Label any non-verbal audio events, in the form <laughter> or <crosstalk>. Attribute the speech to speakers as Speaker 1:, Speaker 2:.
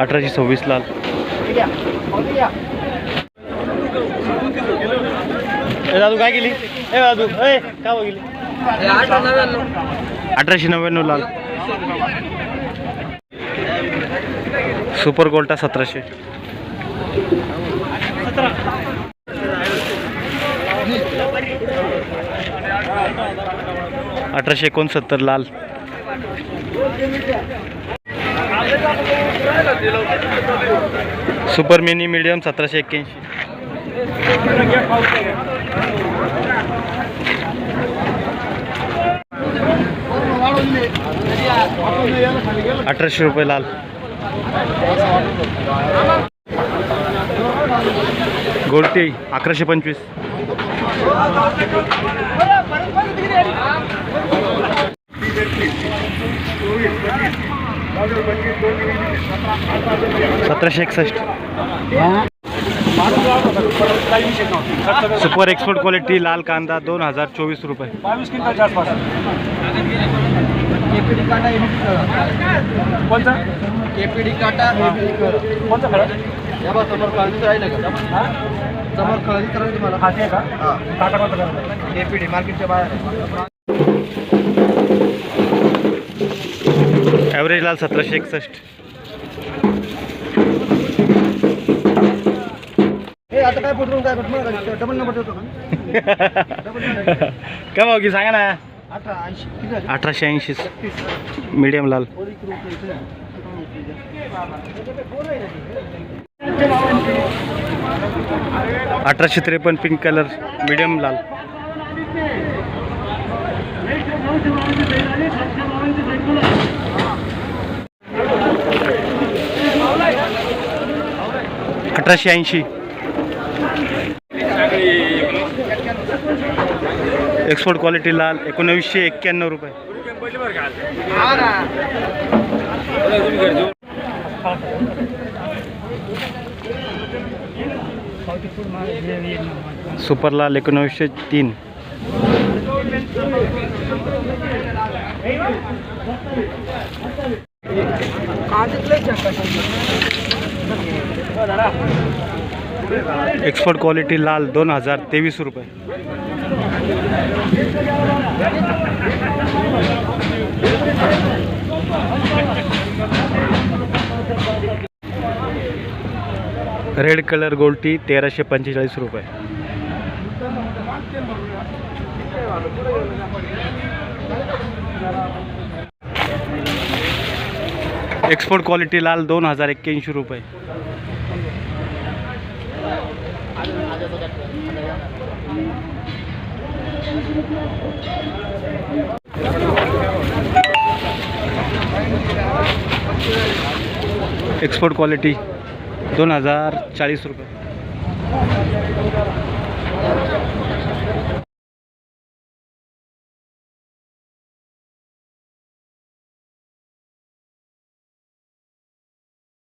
Speaker 1: अठराशे सव्वीस लाल ए दादू काय केली? ए दादू ए काय बघितली अठराशे नव्याण्णव लाल सुपर गोल्टा सतराशे. अठराशे एकोणसत्तर लाल. सुपर मिनी मीडियम सतराशे एक्क्याऐंशी. अठराशे रुपये लाल. गोलटी अकराशे पंचवीस. सतराशे एकसष्ट. सुपर एक्सपोर्ट क्वालिटी लाल कांदा दोन हजार चोवीस रुपये.
Speaker 2: बावीस क्विंटलच्या आसपास. कोणतं?
Speaker 3: केपीडी काटा
Speaker 2: कोणतं खरं
Speaker 3: समोर कळायचं राहिलं का? समोर. कळायचं करायचं तुम्हाला.
Speaker 2: हा ते का? टाटा कोणतं खरं
Speaker 3: केपीडी मार्केटच्या बाहेर
Speaker 1: ॲव्हरेज लाल सतराशे एकसष्ट.
Speaker 3: आता काय पटवून काय पटवून डबल नंबर देतो का? <laughs>
Speaker 1: काय भाऊ की सांगा ना.
Speaker 3: अठरा ऐंशी किती झाले?
Speaker 1: अठराशे ऐंशी
Speaker 3: तीस
Speaker 1: मीडियम लाल. अठराशे त्रेपन्न पिंक कलर मीडियम लाल. अठराशे ऐंशी. एक्सपोर्ट क्वालिटी लाल एकोणावीसशे एक्क्याण्णव रुपये. सुपर लाल एकोणावीसशे तीन. एक्सपोर्ट क्वालिटी लाल, दोन हज़ार तेवीस रुपये. रेड कलर गोल्टी तेराशे पंचेचाळीस रुपये. एक्सपोर्ट क्वालिटी लाल दोन हजार एक्क्याऐंशी रुपये. एक्सपोर्ट क्वालिटी दोन हजार चाळीस रुपये.